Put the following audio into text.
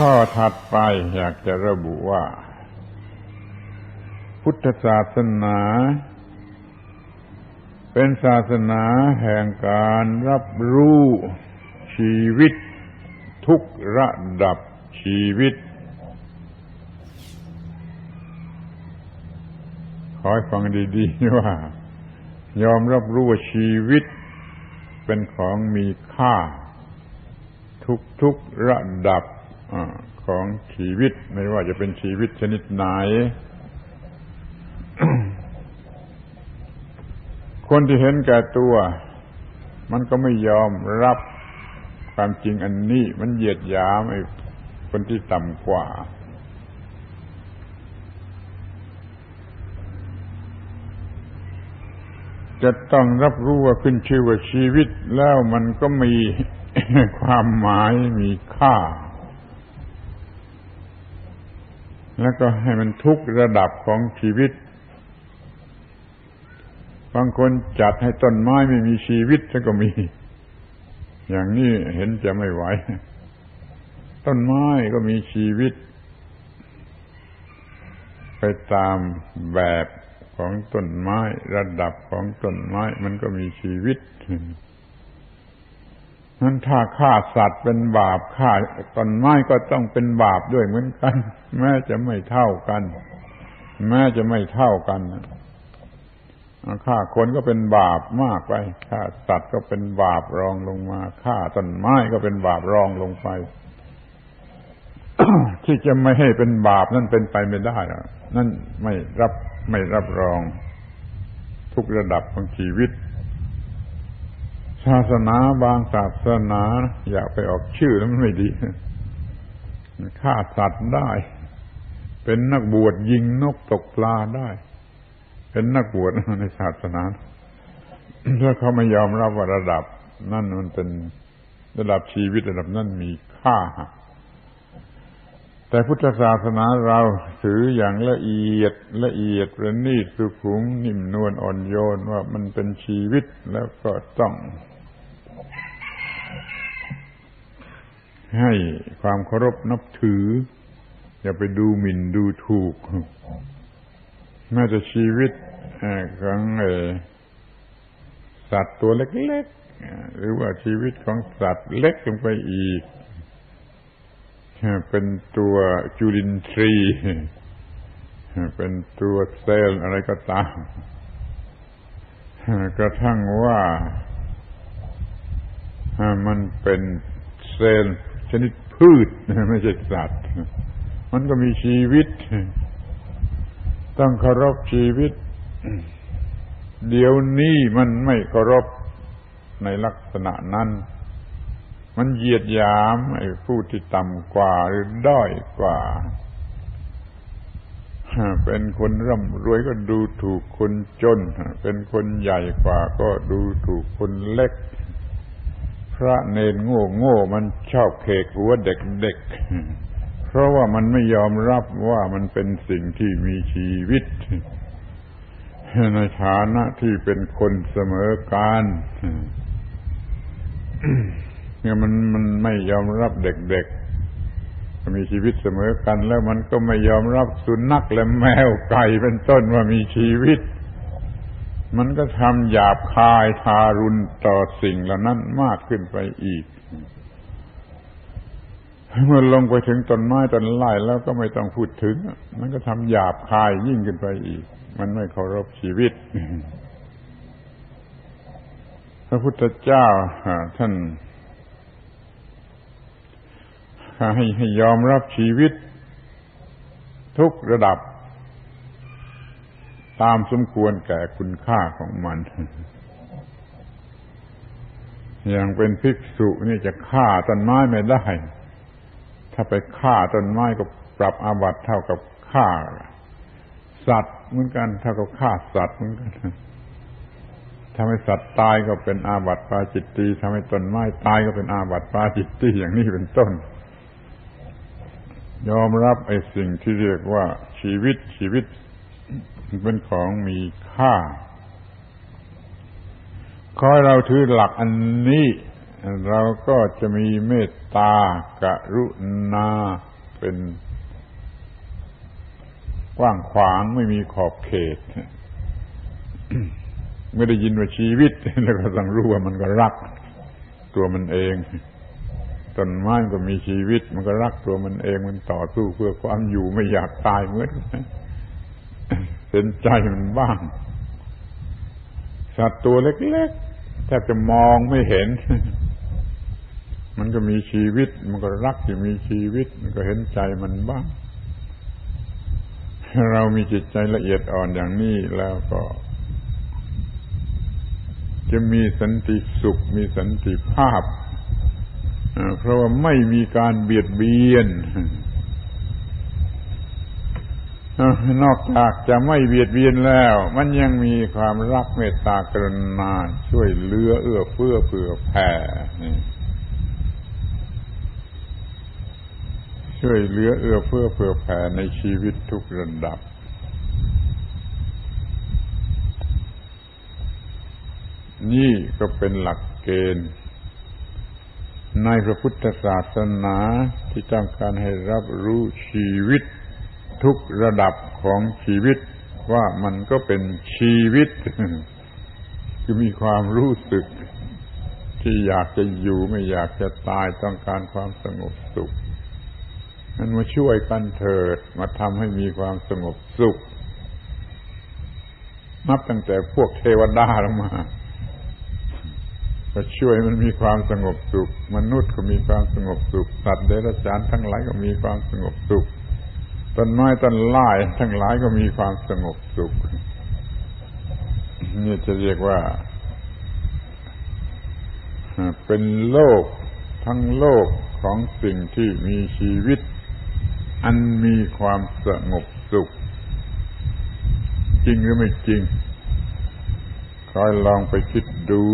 ข้อถัดไปอยากจะระบุว่า พุทธศาสนา เป็นศาสนาแห่งการรับรู้ชีวิต ทุกระดับชีวิต ขอให้ฟังดีๆว่า ยอมรับรู้ว่าชีวิต เป็นของมีค่า ทุกๆระดับ ของชีวิต ไม่ว่าจะเป็นชีวิตชนิดไหน คนที่เห็นแก่ตัว มันก็ไม่ยอมรับความจริงอันนี้ มันเหยียดหยามไอ้คนที่ต่ำกว่าจะต้องรับรู้ว่าขึ้นชื่อว่าชีวิตแล้วมันก็มีความหมายมีค่า แล้วก็ให้มันทุกระดับของชีวิต บางคนจัดให้ต้นไม้ไม่มีชีวิตแล้วก็มี อย่างนี้เห็นจะไม่ไหว ต้นไม้ก็มีชีวิต ไปตามแบบของต้นไม้ ระดับของต้นไม้ มันก็มีชีวิต นั้นถ้าฆ่าสัตว์เป็นบาปฆ่าต้นไม้ก็ต้องเป็นบาปด้วยเหมือนกัน แม้จะไม่เท่ากัน แม้จะไม่เท่ากันฆ่าคนก็เป็นบาปมากไปฆ่าสัตว์ก็เป็นบาปรองลงมาฆ่าต้นไม้ก็เป็นบาปรองลงไป ที่จะไม่ให้เป็นบาปนั่นเป็นไปไม่ได้นั่นไม่รับไม่รับรอง ทุกระดับของชีวิต ศาสนาบางศาสนาอยากไปออกชื่อแล้วมันไม่ดีฆ่าสัตว์ได้ เป็นนักบวชยิงนกตกปลาได้ เป็นนักบวชในศาสนาถ้าเขาไม่ยอมรับว่าระดับ นั่นมันเป็นระดับชีวิตระดับนั้นมีค่า แต่พุทธศาสนาเราถืออย่างละเอียดละเอียดประณีตสุขุมนิ่มนวลอ่อนโยนว่ามันเป็นชีวิตแล้วก็ต้อง ให้ความเคารพนับถือ อย่าไปดูหมิ่นดูถูกแม้แต่ชีวิตของสัตว์ตัวเล็กๆหรือว่าชีวิตของสัตว์เล็กลงไปอีกเป็นตัวจุลินทรีย์เป็นตัวเซลล์อะไรก็ตามกระทั่งว่ามันเป็นเซลล์ ชนิดพืชไม่ใช่สัตว์ มันก็มีชีวิต ต้องเคารพชีวิต เดี๋ยวนี้มันไม่เคารพในลักษณะนั้น มันเหยียดหยามไอ้ผู้ที่ต่ำกว่าหรือด้อยกว่า เป็นคนร่ำรวยก็ดูถูกคนจน เป็นคนใหญ่กว่าก็ดูถูกคนเล็ก พระเนรโง่โง่มันชอบเคกหัวเด็กๆเพราะว่ามันไม่ยอมรับว่ามันเป็นสิ่งที่มีชีวิต ในฐานะที่เป็นคนเสมอการเนี่ยมันมันไม่ยอมรับเด็กๆมีชีวิตเสมอกัน แล้วมันก็ไม่ยอมรับสุนัขและแมวไก่เป็นต้นว่ามีชีวิต มันก็ทำหยาบคายทารุณต่อสิ่งเหล่านั้นมากขึ้นไปอีก เมื่อลงไปถึงต้นไม้ต้นไม้แล้วก็ไม่ต้องพูดถึง มันก็ทำหยาบคายยิ่งขึ้นไปอีก มันไม่เคารพชีวิต พระพุทธเจ้าท่านให้ให้ยอมรับชีวิต ทุกระดับ ตามสมควรแก่คุณค่าของมัน อย่างเป็นภิกษุนี่จะฆ่าต้นไม้ไม่ได้ ถ้าไปฆ่าต้นไม้ก็ปรับอาบัติเท่ากับฆ่า สัตว์เหมือนกันเท่ากับฆ่าสัตว์เหมือนกันทำให้สัตว์ตายก็เป็นอาบัติปาจิตตีทำให้ต้นไม้ตายก็เป็นอาบัติปาจิตตีอย่างนี้เป็นต้น ยอมรับไอ้สิ่งที่เรียกว่าชีวิตชีวิต เป็นของมีค่า ขอให้เราถือหลักอันนี้ เราก็จะมีเมตตากรุณาเป็นกว้างขวางไม่มีขอบเขตเมื่อได้ยินว่าชีวิต แล้วก็ต้องรู้ว่ามันก็รัก ตัวมันเองต้นไม้ก็มีชีวิต มันก็รักตัวมันเองมันต่อสู้เพื่อความอยู่ไม่อยากตายเหมือน เห็นใจมันบ้าง สัตว์ตัวเล็กๆแทบจะมองไม่เห็น มันก็มีชีวิต มันก็รักที่มีชีวิต มันก็เห็นใจมันบ้าง เรามีจิตใจละเอียดอ่อนอย่างนี้แล้วก็ จะมีสันติสุข มีสันติภาพ เพราะว่าไม่มีการเบียดเบียน นอกจากจะไม่เบียดเบียนแล้ว มันยังมีความรักเมตตากรุณาช่วยเหลือเอื้อเฟื้อเผื่อแผ่ช่วยเหลือเอื้อเฟื้อเผื่อแผ่ในชีวิตทุกระดับ นี่ก็เป็นหลักเกณฑ์ในพระพุทธศาสนาที่ต้องการให้รับรู้ชีวิต ทุกระดับของชีวิตว่ามันก็เป็นชีวิตคือมีความรู้สึก ที่อยากจะอยู่ไม่อยากจะตายต้องการความสงบสุขนั้นมาช่วยกันเถิดมาทำให้มีความสงบสุข นับตั้งแต่พวกเทวดาลงมาก็ช่วยมันมีความสงบสุข มนุษย์ก็มีความสงบสุข สัตว์เดรัจฉานทั้งหลายก็มีความสงบสุข ต้นไม้ต้นไม้ทั้งหลายก็มีความสงบสุขนี่จะเรียกว่า เป็นโลกทั้งโลกของสิ่งที่มีชีวิต อันมีความสงบสุข จริงหรือไม่จริงคอยลองไปคิดดู